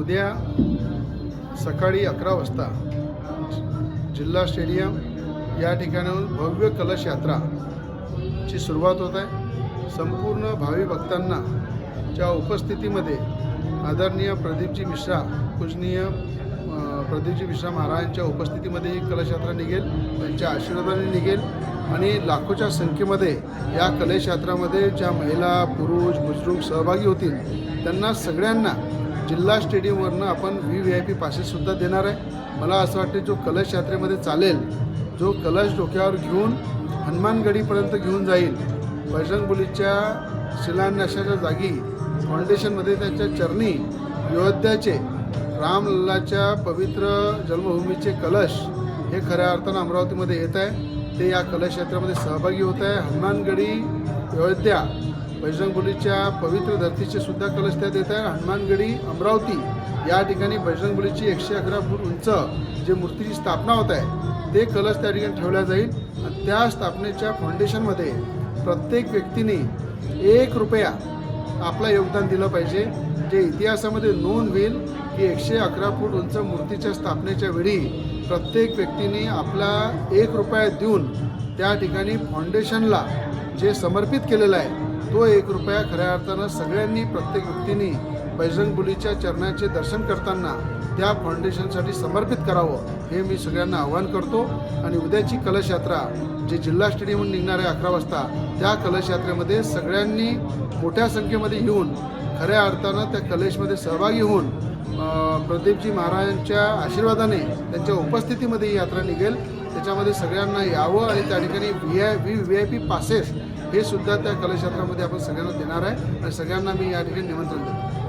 उद्या सकाळी अकरा वाजता जिल्हा स्टेडियम या ठिकाणाहून भव्य कलश यात्रा ची सुरुवात होत आहे. संपूर्ण भावी भक्तांना च्या उपस्थितीमध्ये आदरणीय प्रदीपजी मिश्रा पूजनीय अ, प्रदीपजी मिश्रा महाराजांच्या उपस्थितीमध्ये ही कलशयात्रा निघेल त्यांच्या आशीर्वादाने निघेल आणि लाखोच्या संख्येमध्ये या कलशयात्रामध्ये ज्या महिला पुरुष बुजुर्ग सहभागी होतील त्यांना सगळ्यांना जिल्हा स्टेडियमवरनं आपण व्ही व्ही आय पी पासेससुद्धा देणार आहे. मला असं वाटते जो कलश यात्रेमध्ये चालेल जो कलश डोक्यावर घेऊन हनुमानगडीपर्यंत घेऊन जाईल बजरंगबुलीच्या शिलान्यासाच्या जागी फाउंडेशनमध्ये त्यांच्या चरणी अयोध्याचे रामलल्लाच्या पवित्र जन्मभूमीचे कलश हे खऱ्या अर्थानं अमरावतीमध्ये येत आहे. ते या कलश यात्रेमध्ये सहभागी होत आहे. हनुमानगडी अयोध्या बजरंगबलीच्या पवित्र धर्तीचे सुद्धा कलश त्यात येत आहे. हनुमानगडी अमरावती या ठिकाणी बजरंगबलीची एकशे अकरा फूट उंच जे मूर्तीची स्थापना होत आहे ते कलश त्या ठिकाणी ठेवल्या जाईल. आणि त्या स्थापनेच्या फाउंडेशनमध्ये प्रत्येक व्यक्तीने एक रुपया आपलं योगदान दिलं पाहिजे. जे इतिहासामध्ये नोंद होईल की एकशे अकरा फूट उंच मूर्तीच्या स्थापनेच्या वेळी प्रत्येक व्यक्तीने आपला एक रुपया देऊन त्या ठिकाणी फाउंडेशनला जे समर्पित केलेलं आहे तो एक रुपया खऱ्या अर्थानं सगळ्यांनी प्रत्येक व्यक्तीने बजरंगबलीच्या चरणाचे दर्शन करताना त्या फाउंडेशनसाठी समर्पित करावं हे मी सगळ्यांना आवाहन करतो. आणि उद्याची कलश यात्रा जे जिल्हा स्टेडियमहून निघणार आहे अकरा वाजता त्या कलश यात्रेमध्ये सगळ्यांनी मोठ्या संख्येमध्ये येऊन खऱ्या अर्थानं त्या कलेशमध्ये सहभागी होऊन प्रदीपजी महाराजांच्या आशीर्वादाने त्यांच्या उपस्थितीमध्ये ही यात्रा निघेल. त्याच्यामध्ये सगळ्यांना यावं आणि त्या ठिकाणी V I V V I P passes हे सुद्धा त्या कलश यात्रामध्ये आपण सगळ्यांना देणार आहे. आणि सगळ्यांना मी या ठिकाणी निमंत्रण देतो.